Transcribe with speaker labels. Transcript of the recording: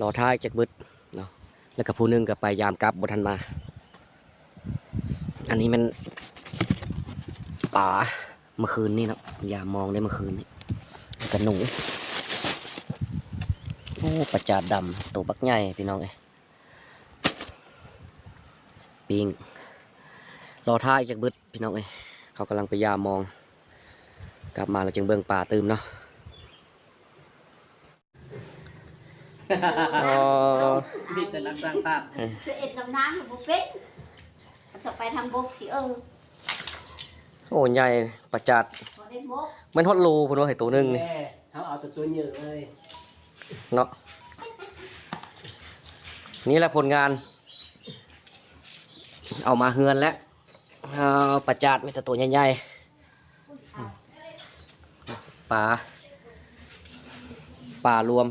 Speaker 1: รอท้ายจากบึดเนาะแล้วก็ผู้หนึงก็ไปยามกลับบทันมา อันนี้มันป่าเมื่อคืนนี่นะยามมองได้เมื่อคืนนี่แล้วก็หนูโอ้ประจาดดำตัวบักใหญ่พี่น้องเอ้ยปิงรอท้ายจากบึดพี่น้องเอ้ยเขากำลังไปยามมอง กลับมาเราจึงเบิ่งป่าตื่มเนาะ อ๋อ
Speaker 2: มีแต่นักสร้างภาพ
Speaker 3: จะเอ็ดลำน้ำของบุฟเฟ่จะไปทางบกสิเออ
Speaker 1: โอ้ใหญ่ประจัด
Speaker 3: พอได้บก
Speaker 1: มันฮอดโลพุ่นว่าให้ตัวหนึงนี่
Speaker 2: แม่เขาเอาแต่ตัวเหยอะเลย
Speaker 1: เนาะนี่แหละผลงาน เอามาเฮือนแล้วเอาประจัดมีแต่ตัวใหญ่ๆปลาปลารวม